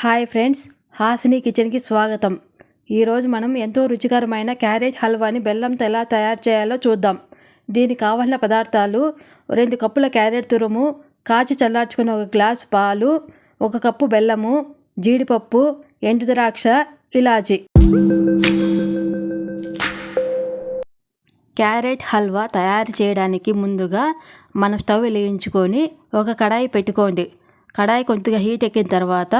Hi friends Hasini కిచెన్కి స్వాగతం. ఈరోజు మనం ఎంతో రుచికరమైన క్యారేజ్ హల్వాని బెల్లంతో ఎలా తయారు చేయాలో చూద్దాం. దీనికి కావాల్సిన పదార్థాలు రెండు కప్పుల క్యారెట్ తురుము కాచి చల్లార్చుకున్న ఒక గ్లాస్ పాలు ఒక కప్పు బెల్లము జీడిపప్పు ఎండు ద్రాక్ష ఇలాచి. క్యారెట్ హల్వా తయారు చేయడానికి ముందుగా మనం స్టవ్ వెలిగించుకొని ఒక కడాయి పెట్టుకోండి. కడాయి కొద్దిగా హీట్ ఎక్కిన తర్వాత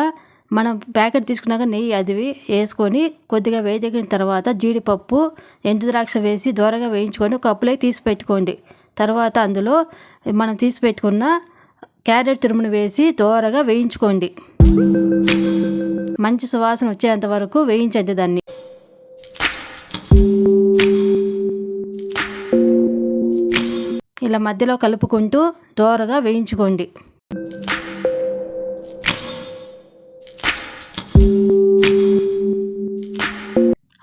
మనం ప్యాకెట్ తీసుకున్నాక నెయ్యి అది వేసుకొని కొద్దిగా వేడెక్కిన తర్వాత జీడిపప్పు ఎండుద్రాక్ష వేసి దూరగా వేయించుకొని కప్పులోకి తీసి పెట్టుకోండి. తర్వాత అందులో మనం తీసి పెట్టుకున్న క్యారెట్ తురుమును వేసి దూరగా వేయించుకోండి. మంచి సువాసన వచ్చేంత వరకు వేయించండి దాన్ని. ఇలా మధ్యలో కలుపుకుంటూ దోరగా వేయించుకోండి.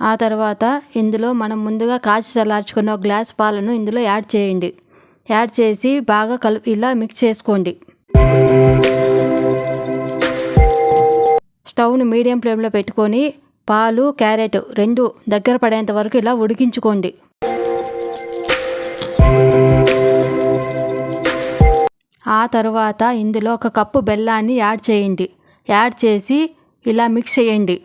ఆ తర్వాత ఇందులో మనం ముందుగా కాచి చల్లార్చుకున్న ఒక గ్లాస్ పాలను ఇందులో యాడ్ చేయండి. యాడ్ చేసి బాగా కలు ఇలా మిక్స్ చేసుకోండి. స్టవ్ను మీడియం ఫ్లేమ్లో పెట్టుకొని పాలు క్యారెట్ రెండు దగ్గర పడేంత వరకు ఇలా ఉడికించుకోండి. ఆ తర్వాత ఇందులో ఒక కప్పు బెల్లాన్ని యాడ్ చేయండి. యాడ్ చేసి ఇలా మిక్స్ చేయండి.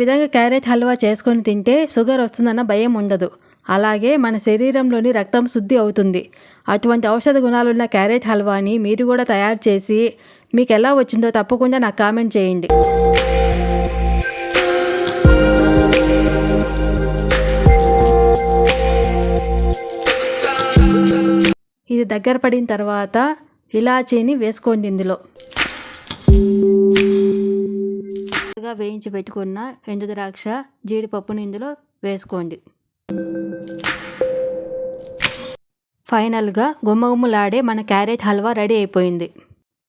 విధంగా క్యారెట్ హల్వా చేసుకొని తింటే షుగర్ వస్తుందన్న భయం ఉండదు. అలాగే మన శరీరంలోని రక్తం శుద్ధి అవుతుంది. అటువంటి ఔషధ గుణాలున్న క్యారెట్ హల్వాని మీరు కూడా తయారు చేసి మీకు ఎలా వచ్చిందో తప్పకుండా నాకు కామెంట్ చేయండి. ఇది దగ్గర పడిన తర్వాత ఇలాచీని వేసుకోండి ఇందులో. వేయించి పెట్టుకున్న ఎండు ద్రాక్ష జీడిపప్పుని ఇందులో వేసుకోండి. ఫైనల్గా గుమ్మగుమ్మలాడే మన క్యారెట్ హల్వా రెడీ అయిపోయింది.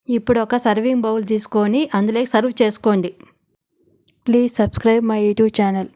ఇప్పుడు ఒక సర్వింగ్ బౌల్ తీసుకొని అందులోకి సర్వ్ చేసుకోండి. Please subscribe my YouTube channel.